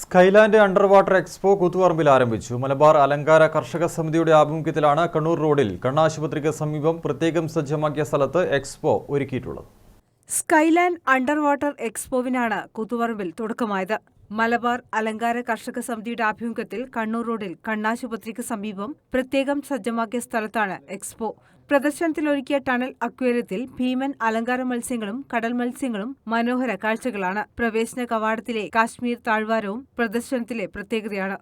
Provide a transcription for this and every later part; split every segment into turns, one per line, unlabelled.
Skyland under water expo കൂത്തുപറമ്പിൽ ആരംഭിച്ചു. മലബാർ അലങ്കാര കർഷക സമിതിയുടെ ആഭിമുഖ്യത്തിലാണ് കണ്ണൂർ റോഡിൽ കണ്ണാശുപത്രിക്ക് സമീപം പ്രത്യേകം സജ്ജമാക്കിയ സ്ഥലത്ത് എക്സ്പോ ഒരുക്കിയിട്ടുള്ളത്.
സ്കൈലാൻഡ് അണ്ടർ വാട്ടർ എക്സ്പോവിനാണ് കൂത്തുപറമ്പിൽ തുടക്കമായത്. മലബാർ അലങ്കാര കർഷക സമിതിയുടെ ആഭിമുഖ്യത്തിൽ കണ്ണൂർ റോഡിൽ കണ്ണാശുപത്രിക്ക് സമീപം പ്രത്യേകം സജ്ജമാക്കിയ സ്ഥലത്താണ് എക്സ്പോ. പ്രദർശനത്തിൽ ഒരുക്കിയ ടണൽ അക്വേറിയത്തിൽ ഭീമൻ അലങ്കാര മത്സ്യങ്ങളും കടൽ മത്സ്യങ്ങളും മനോഹര കാഴ്ചകളാണ്. പ്രവേശന കവാടത്തിലെ കാശ്മീർ താഴ്വാരവും പ്രദർശനത്തിലെ പ്രത്യേകതയാണ്.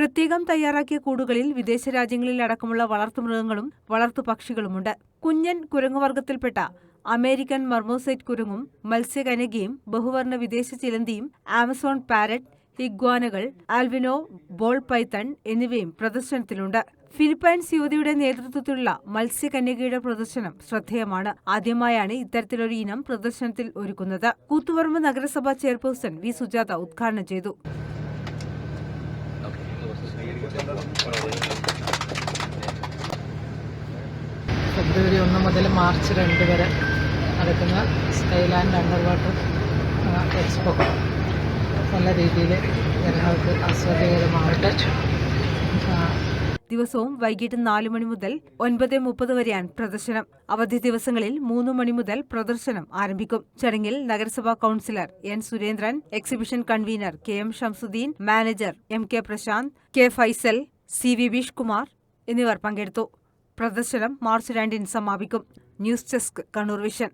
പ്രത്യേകം തയ്യാറാക്കിയ കൂടുകളിൽ വിദേശ രാജ്യങ്ങളിൽ അടക്കമുള്ള വളർത്തുമൃഗങ്ങളും വളർത്തുപക്ഷികളുമുണ്ട് കുഞ്ഞൻ കുരങ്ങുവർഗത്തിൽപ്പെട്ട അമേരിക്കൻ മർമോസൈറ്റ് കുരങ്ങും മത്സ്യകനകയും ബഹുവർണ വിദേശ ചിലന്തിയും ആമസോൺ പാരറ്റ് ഇഗ്വാനകൾ ആൽവിനോ ബോൾ പൈത്തൺ എന്നിവയും പ്രദർശനത്തിലുണ്ട്. ഫിലിപ്പൈൻസ് യുവതിയുടെ നേതൃത്വത്തിലുള്ള മത്സ്യകന്യകയുടെ പ്രദർശനം ശ്രദ്ധേയമാണ്. ആദ്യമായാണ് ഇത്തരത്തിലൊരു ഇനം പ്രദർശനത്തിൽ ഒരുക്കുന്നത്. കൂത്തുപറമ്പ് നഗരസഭാ ചെയർപേഴ്സൺ വി. സുജാത ഉദ്ഘാടനം ചെയ്തു.
ഫെബ്രുവരി ഒന്ന് മുതൽ മാർച്ച് രണ്ട് വരെ നടക്കുന്ന സ്കൈലാൻഡ് അണ്ടർ വാട്ടർ എക്സ്പോ നല്ല രീതിയിൽ ജനങ്ങൾക്ക് ആസ്വാദ്യകരമാവട്ടെ.
ദിവസവും വൈകിട്ട് നാല് മണി മുതൽ ഒൻപത് മുപ്പത് വരെയാണ് പ്രദർശനം. അവധി ദിവസങ്ങളിൽ മൂന്ന് മണി മുതൽ പ്രദർശനം ആരംഭിക്കും. ചടങ്ങിൽ നഗരസഭാ councillor N Surendran exhibition convener K M Shamsuddin manager M K Prashanth K Faisal C V Beesh Kumar എന്നിവർ പങ്കെടുത്തു. പ്രദർശനം മാർച്ച് രണ്ടിന് സമാപിക്കും. News desk Kannur vision.